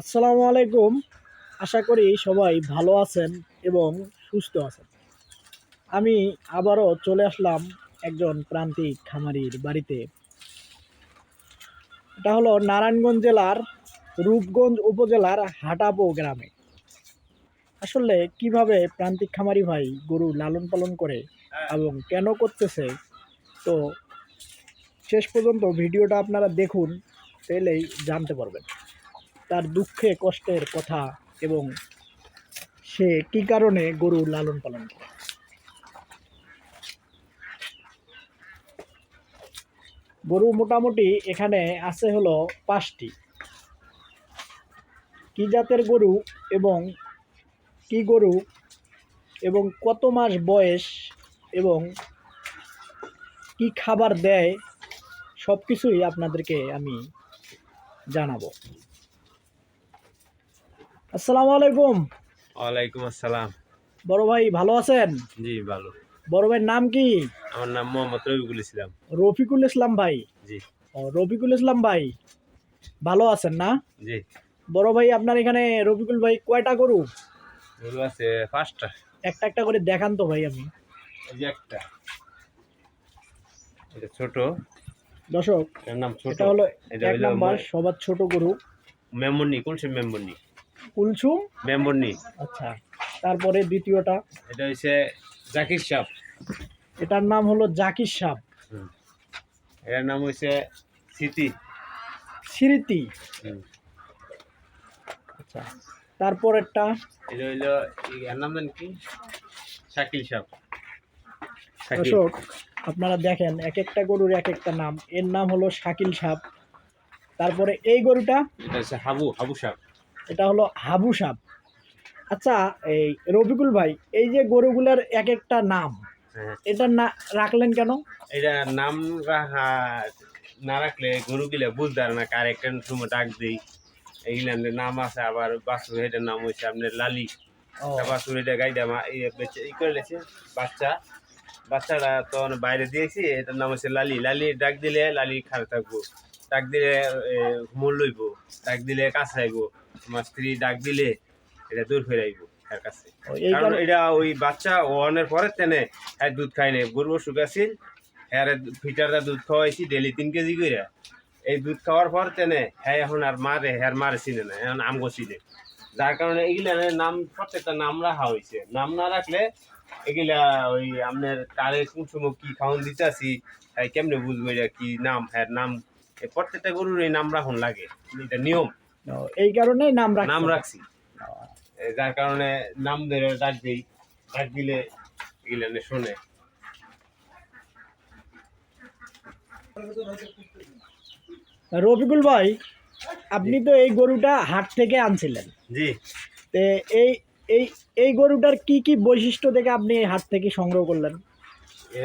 আসসালামু আলাইকুম। আশা করি সবাই ভালো আছেন এবং সুস্থ আছেন। আমি আবারও চলে আসলাম একজন প্রান্তিক খামারির বাড়িতে। এটা হলো নারায়ণগঞ্জ জেলার রূপগঞ্জ উপজেলার হাটাপো গ্রামে। আসলে কীভাবে প্রান্তিক খামারি ভাই গরু লালন পালন করে এবং কেন করতেছে, তো শেষ পর্যন্ত ভিডিওটা আপনারা দেখুন। তাহলেই জানতে পারবেন। তার দুঃখে, কষ্টের কথা এবং সে কি কারণে গরু লালন পালন করে? গরু মোটামুটি এখানে আছে হলো পাঁচটি। কি জাতের গরু এবং কি গরু এবং কত মাস বয়স এবং কি খাবার দেয় সব কিছুই আপনাদেরকে আমি জানাব। আসসালামু আলাইকুম। ওয়ালাইকুম আসসালাম। বড় ভাই ভালো আছেন? জি ভালো। বড় ভাইয়ের নাম কি? আমার নাম মোহাম্মদ রবিকুল ইসলাম। রফিকুল ইসলাম ভাই? জি। ও রফিকুল ইসলাম ভাই ভালো আছেন না? জি। বড় ভাই আপনার এখানে রফিকুল ভাই কয়টা গরু? গরু আছে পাঁচটা। একটা একটা করে দেখান তো ভাই আমি এই যে একটা। এটা ছোট। দর্শক এর নাম ছোট। এটা হলো এটা এক নাম্বার সবার ছোট গরু। মেমনি কোন সে মেমনি কুলসুম? মেমনি আচ্ছা তারপরে দ্বিতীয়টা। এটা হচ্ছে জাকির সাপ। এটার নাম হলো জাকির সাপ। এটার নাম হচ্ছে স্মৃতি। স্মৃতি। আচ্ছা তারপরেরটা। এটা হইল এর নাম জানেন কি? শাকিল সাপ। দর্শক আপনারা দেখেন এক একটা গরুর এক একটা নাম। এর নাম হলো শাকিল সাপ। তারপরে এই গরুটা হাবু হাবু সাপ। এটা হলো হাবু সাপ। আচ্ছা এই রবিকুল ভাই এই যে গরুগুলার এক একটা নাম হ্যাঁ। এটার না রাখলেন কেন? এটা নাম রাখা না রাখলে গরু গিলে বুঝতে পারে না কার একটা সময় ডাক দিই। এইগুলার নাম আছে আবার বাছুর এটার নাম হয়েছে আপনার লালি। বাছুর এটা গাইডা মা এই ই করে লেছে বাচ্চা। বাচ্চাটা তো বাইরে দিয়েছি এটার নাম হচ্ছে লালি। লালি ডাক দিলে লালি খারাপ থাকব। ডাক দিলে মূল লইব। ডাক দিলে কাছে আইব। আমার স্ত্রী ডাক দিলে এটা দূর ফেরে আইব তার কাছে। কারণ এটা ওই বাচ্চা ওয়ানের পরে তেনে হ্যাঁ দুধ খাই নাই। গরু আছিল হ্যাঁ ফিটারটা দুধ খাওয়াইছি ডেলি তিন কেজি করে এই দুধ খাওয়ার পর তেনে হ্যাঁ এখন আর মারে হ্যাঁ মারে চিনে না এখন আমগো চিনে যার কারণে এগুলা নাম প্রত্যেকটা নাম রাখা হয়েছে নাম না রাখলে এগুলা ওই আপনার কারে কোন সময় কি খাওয়ান দিতে আসি হ্যাঁ কেমনে বুঝব এটা কি নাম? হ্যাঁ নাম। প্রত্যেকটা গরুর এই নাম রাখুন লাগে। এটা নিয়ম। এই কারণেই নাম রাখ নাম রাখছি। যার কারণে নাম ধরে ডাক দিই। ডাক দিলে এগুলো শোনে। রফিকুল ভাই আপনি তো এই গরুটা হাট থেকে আনছিলেন। জি। তে এই এই এই গরুটার কি কি বৈশিষ্ট্য দেখে আপনি এই হাট থেকে সংগ্রহ করলেন?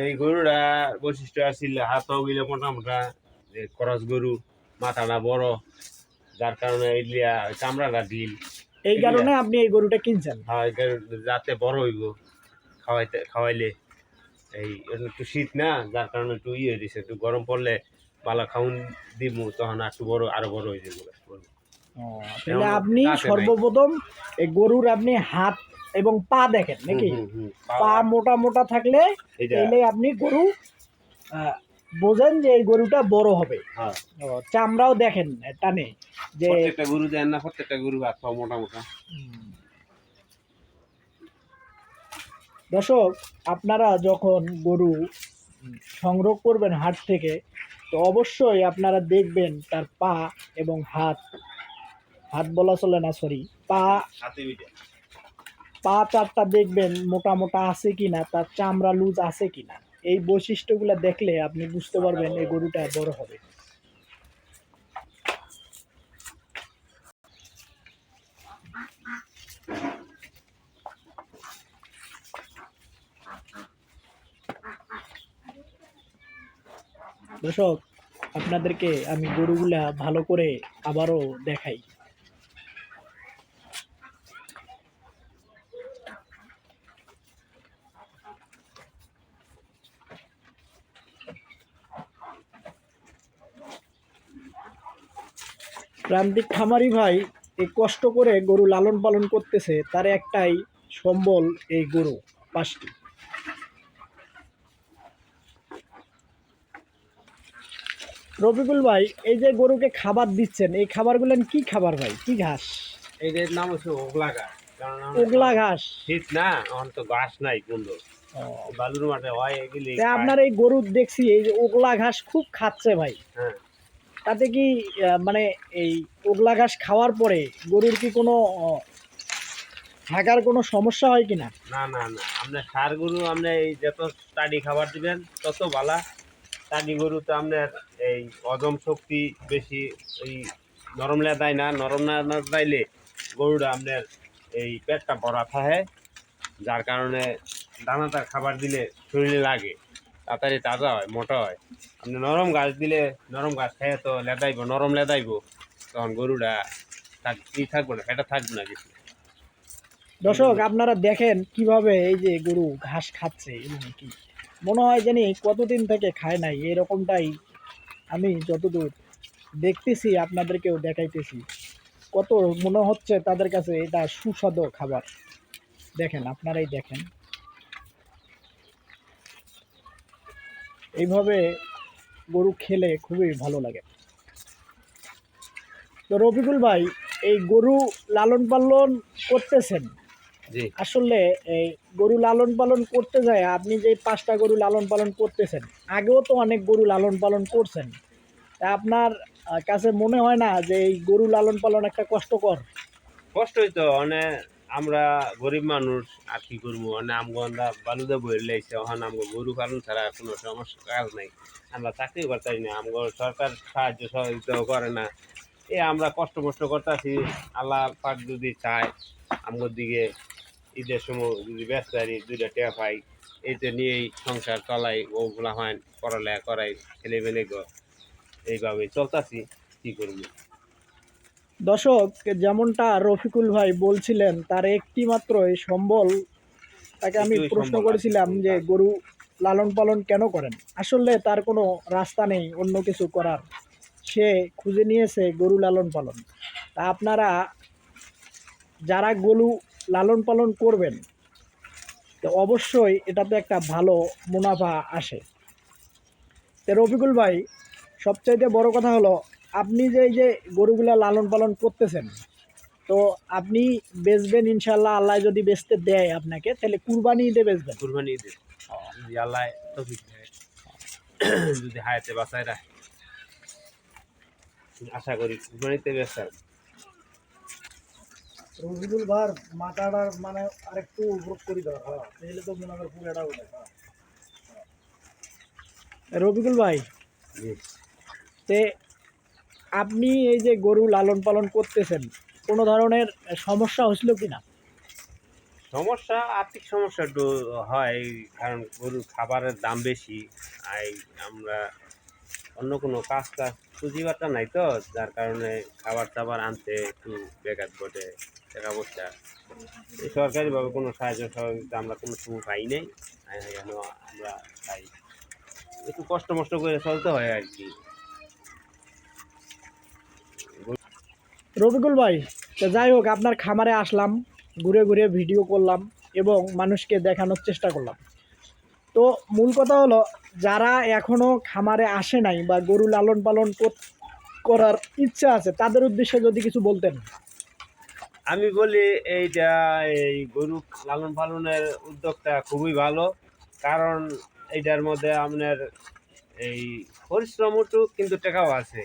এই গরুটা বৈশিষ্ট্য আছিল হাত গিলে মোটা মোটা যে খরচ গরু মাথাটা বড় যার কারণে এগুলিয়া চামড়াটা ঢিল এই কারণে আপনি এই গরুটা কিনছেন? হয় যাতে বড় হইব খাওয়াইতে খাওয়াইলে এই একটু শীত না যার কারণে একটু ইয়ে হয়ে দিছে একটু গরম পড়লে বালা খাউন দিমু তখন একটু বড় আরও বড় হয়ে যাবে। তাহলে আপনি সর্বপ্রথম এই গরুর আপনি হাত এবং পা দেখেন নাকি। পা মোটা মোটা থাকলে তাহলে আপনি গরু বোঝেন যে এই গরুটা বড় হবে। হ্যাঁ। চামড়াও দেখেন টানে যে প্রত্যেকটা গরু দেন না প্রত্যেকটা গরু হাত পা মোটা মোটা। দর্শক আপনারা যখন গরু সংগ্রহ করবেন হাট থেকে তো অবশ্যই আপনারা দেখবেন তার পা এবং হাত হাত বলা চলে না সরি পা পা চারটা দেখবেন মোটা মোটা আছে কিনা তার চামড়া লুজ আছে কিনা। এই বৈশিষ্ট্যগুলো দেখলে আপনি বুঝতে পারবেন এই গরুটা বড় হবে। দর্শক আপনাদেরকে আমি গরুগুলা ভালো করে আবারও দেখাই। প্রান্তিক খামারি ভাই এই কষ্ট করে গরু লালন পালন করতেছে তার একটাই সম্বল এই গরু পাঁচটি। রফিকুল ভাই এই যে গরুকে খাবার দিচ্ছেন এই খাবারগুলো কি খাবার ভাই? কি ঘাস? এইটার নাম হচ্ছে ওগলা কারণ ওগলা ঘাস? শীত না এখন তো গাছ নাই কুndo বালুর মাঠে হয় এগুলি আপনার এই গরু দেখছি এই যে ওগলা ঘাস খুব খাচ্ছে ভাই। হ্যাঁ। তাতে কি মানে এই ওগলা ঘাস খাওয়ার পরে গরুর কি কোনো থাকার কোনো সমস্যা হয় কি না? না না না। আপনার সার গরু আপনি এই যত স্টাডি খাবার দিবেন, তত ভালা। স্টাডি গরু তো আপনার এই হজম শক্তি বেশি, এই নরম লে দেয় না। নরম না দাইলে গরুটা আপনার এই পেটটা ভরা থাকে, যার কারণে দানাদার খাবার দিলে শরীরে লাগে। তাড়াতাড়ি তাজা হয়, মোটা হয়। আপনি নরম গাছ দিলে নরম গাছ খেয়ে তো লেদাইব, নরম লেদাইব। তখন গরুটা থাক, ই থাকবে না এটা থাকবে না কিছু। দর্শক, আপনারা দেখেন কীভাবে এই যে গরু ঘাস খাচ্ছে কি। মনে হয় জানি কতদিন থেকে খায় নাই, এরকমটাই আমি যতদূর দেখতেছি, আপনাদেরকেও দেখাইতেছি। কত মনে হচ্ছে তাদের কাছে এটা সুস্বাদু খাবার। দেখেন, আপনারাই দেখেন। এইভাবে গরু খেলে খুবই ভালো লাগে। তো রফিকুল ভাই এই গরু লালন পালন করতেছেন? আসলে এই গরু লালন পালন করতে যায় আপনি যে পাঁচটা গরু লালন পালন করতেছেন আগেও তো অনেক গরু লালন পালন করছেন। তা আপনার কাছে মনে হয় না যে এই গরু লালন পালন একটা কষ্টকর? কষ্টই তো মানে আমরা গরিব মানুষ, আর কি করব? মানে আমগন্ধা বালুদা বই লাইছে, ওখানে আমগো গরু পালন ছাড়া কোনো সমস্যা কাজ নাই। আমরা চাকরি করতেছি না, আমগো সরকার সাহায্য সহযোগিতাও করে না। এ আমরা কষ্ট মষ্ট করতেছি, আল্লাহ পাক যদি চায় আমগোর দিকে ঈদের সময় যদি ব্যস্ত আছি দুইটা টেয়া পাই, এইটা নিয়েই সংসার চলাই ওগুলা হয় পড়ালেখা করাই ছেলে মেলে এইভাবে চলতাছি, কি করব? দর্শক যেমনটা রফিকুল ভাই বলছিলেন তার একটি মাত্র এই সম্বল তাকে আমি প্রশ্ন করেছিলাম যে গরু লালন পালন কেন করেন? আসলে তার কোনো রাস্তা নেই অন্য কিছু করার। সে খুঁজে নিয়েছে গরু লালন পালন। তা আপনারা যারা গরু লালন পালন করবেন তো অবশ্যই এটাতে একটা ভালো মুনাফা আসে। তো রফিকুল ভাই সবচাইতে বড় কথা হলো আপনি যে এই যে গরুগুলা লালন পালন করতেছেন তো আপনি বেচবেন ইনশাল্লাহ আল্লাহ যদি বেচতে দেয় আপনাকে তাহলে কুরবানি দিয়ে বেচবেন। কুরবানি ঈদে। যদি আল্লাহ তৌফিক দেয় যদি হায়াতে বাঁচায় রাখে। আশা করি কুরবানিতে ব্যস্ত রফিকুল ভার মাথাটা মানে আরেকটু উপর করে দেওয়া তাহলে তো মনে হয় পুরোটা ওঠে রফিকুল ভাই তে আপনি এই যে গরু লালন পালন করতেছেন, কোনো ধরনের সমস্যা হয়েছিল কি না? সমস্যা, আর্থিক সমস্যা একটু হয় কারণ গরুর খাবারের দাম বেশি। আর আমরা অন্য কোনো কাজ কাজ পুঁজিবাটা নাই তো, যার কারণে খাবার টাবার আনতে একটু বেকার ঘটে টাকা পয়সা এই সরকারিভাবে কোনো সাহায্য সহযোগিতা আমরা কোনো সময় পাই নাই। আমরা পাই। একটু কষ্ট মষ্ট করে চলতে হয় আর কি। রফিকুল ভাই, তো যাই হোক, আপনার খামারে আসলাম, ঘুরে ঘুরে ভিডিও করলাম এবং মানুষকে দেখানোর চেষ্টা করলাম। তো মূল কথা হলো, যারা এখনও খামারে আসে নাই বা গরু লালন পালন করার ইচ্ছা আছে, তাদের উদ্দেশ্যে যদি কিছু বলতেন। আমি বলি, এইটা এই গরু লালন পালনের উদ্যোগটা খুবই ভালো, কারণ এইটার মধ্যে আপনার এই পরিশ্রম উঠুক কিন্তু টাকাও আছে।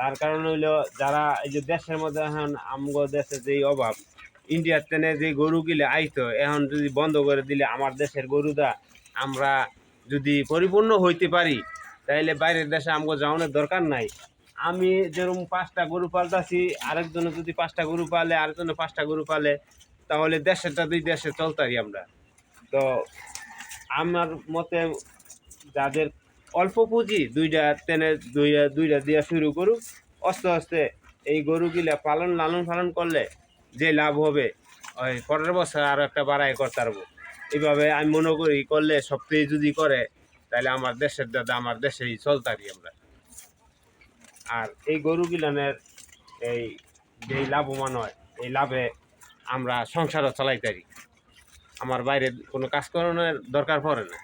তার কারণ হইল যারা এই যে দেশের মধ্যে এখন আমগো দেশে যেই অভাব ইন্ডিয়ার তেনে যে গরু গিলে আইতো, এখন যদি বন্ধ করে দিলে আমার দেশের গরুটা আমরা যদি পরিপূর্ণ হইতে পারি, তাইলে বাইরের দেশে আমগো যাওয়ানোর দরকার নাই। আমি যেরকম পাঁচটা গরু পালতাছি, আরেকজনে যদি পাঁচটা গরু পালে, আরেকজনে পাঁচটা গরু পালে, তাহলে দেশেরটা দুই দেশে চলতারি আমরা। তো আমার মতে যাদের অল্প পুঁজি, দুইটা তেনে দুইটা দুইটা দিয়ে শুরু করুক। আস্তে আস্তে এই গরুগুলা পালন, লালন পালন করলে যে লাভ হবে, ওই পরের বছর আরও একটা বাড়াই করতে পারব। এইভাবে আমি মনে করি, করলে সবথেকে যদি করে, তাহলে আমার দেশের দাদা আমার দেশেই চলতারি আমরা। আর এই গরু গিলানের এই যেই লাভবান হয়, এই লাভে আমরা সংসারও চালাইতে পারি আমার বাইরে কোনো কাজ করানোর দরকার পড়ে না।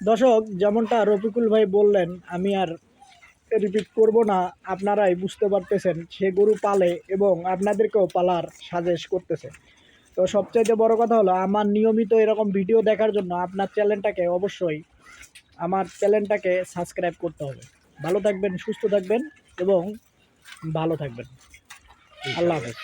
দর্শক, যেমনটা রফিকুল ভাই বললেন, আমি আর রিপিট করব না, আপনারাই বুঝতে পারতেছেন, সে গরু পালে এবং আপনাদেরকেও পালার সাজেস্ট করতেছে। তো সবচাইতে বড় কথা হলো, আমার নিয়মিত এরকম ভিডিও দেখার জন্য আপনার চ্যানেলটাকে অবশ্যই, আমার চ্যানেলটাকে সাবস্ক্রাইব করতে হবে। ভালো থাকবেন, সুস্থ থাকবেন এবং ভালো থাকবেন। আল্লাহ হাফেজ।